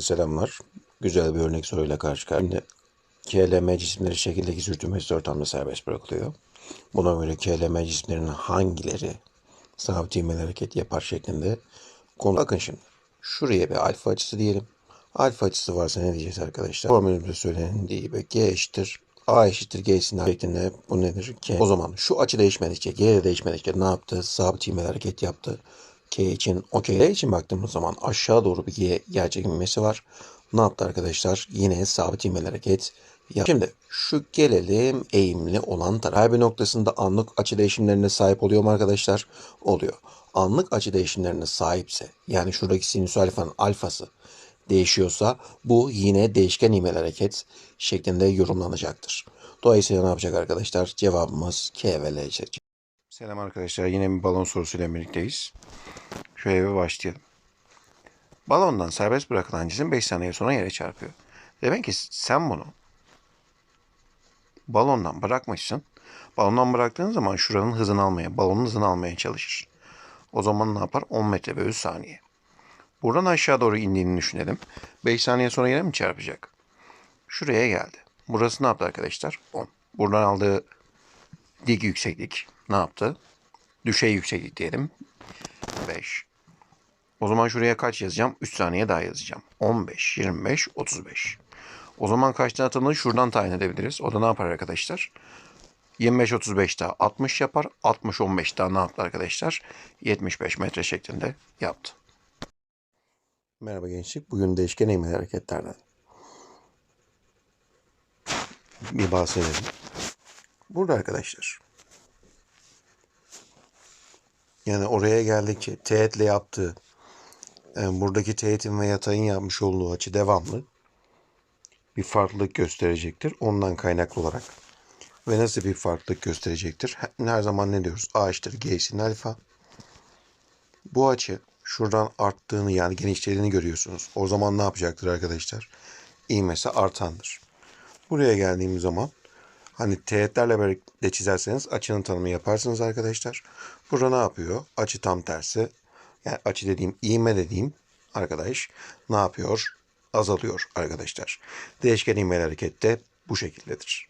selamlar. Güzel bir örnek soruyla karşı karşıyayım. KLM cisimleri şekildeki sürtünmesiz ortamda serbest bırakılıyor. Buna göre KLM cisimlerinin hangileri sabit ivmeli hareket yapar şeklinde konu. Bakın şimdi şuraya bir alfa açısı diyelim. Alfa açısı varsa ne diyeceğiz arkadaşlar? Formülümüzde söylendiği gibi G eşittir A eşittir G'sinin şeklinde bu nedir? K. O zaman şu açı değişmedikçe G de değişmedikçe ne yaptı? Sabit ivmeli hareket yaptı. K için okey. L için baktığımız zaman aşağı doğru bir G gerçek ivmesi var. Ne yaptı arkadaşlar? Yine sabit ivmeli hareket yaptı. Şimdi şu gelelim eğimli olan taraf. Bir noktasında anlık açı değişimlerine sahip oluyor mu arkadaşlar? Oluyor. Anlık açı değişimlerine sahipse yani şuradaki sinüs alfanın alfası değişiyorsa bu yine değişken ivmeli hareket şeklinde yorumlanacaktır. Dolayısıyla ne yapacak arkadaşlar? Cevabımız K ve L seçecek. Selam arkadaşlar. Yine bir balon sorusuyla birlikteyiz. Bir başlayalım. Balondan serbest bırakılan cisim 5 saniye sonra yere çarpıyor. Demek ki sen bunu balondan bırakmışsın. Balondan bıraktığın zaman şuranın hızını almaya, balonun hızını almaya çalışır. O zaman ne yapar? 10 metre bölü saniye. Buradan aşağı doğru indiğini düşünelim. 5 saniye sonra yere mi çarpacak? Şuraya geldi. Burası ne yaptı arkadaşlar? 10. Buradan aldığı dik yükseklik ne yaptı? Düşey yükseklik diyelim. 5. O zaman şuraya kaç yazacağım? 3 saniye daha yazacağım. 15, 25, 35. O zaman kaçtan atıldığını şuradan tayin edebiliriz. O da ne yapar arkadaşlar? 25, 35 daha 60 yapar. 60, 15 daha ne yaptı arkadaşlar? 75 metre şeklinde yaptı. Merhaba gençlik. Bugün değişken eğimli hareketlerden bir bahsedelim. Burada arkadaşlar yani oraya geldikçe teğetle yaptığı buradaki teğetin ve yatayın yapmış olduğu açı devamlı bir farklılık gösterecektir. Ondan kaynaklı olarak. Ve nasıl bir farklılık gösterecektir? Her zaman ne diyoruz? A eşittir G'sin alfa. Bu açı şuradan arttığını yani genişlediğini görüyorsunuz. O zaman ne yapacaktır arkadaşlar? İğmesi artandır. Buraya geldiğimiz zaman hani teğetlerle birlikte çizerseniz açının tanımı yaparsınız arkadaşlar. Burada ne yapıyor? Açı tam tersi. Yani açı dediğim, iğme dediğim arkadaş ne yapıyor? Azalıyor arkadaşlar. Değişken ivmeli hareket de bu şekildedir.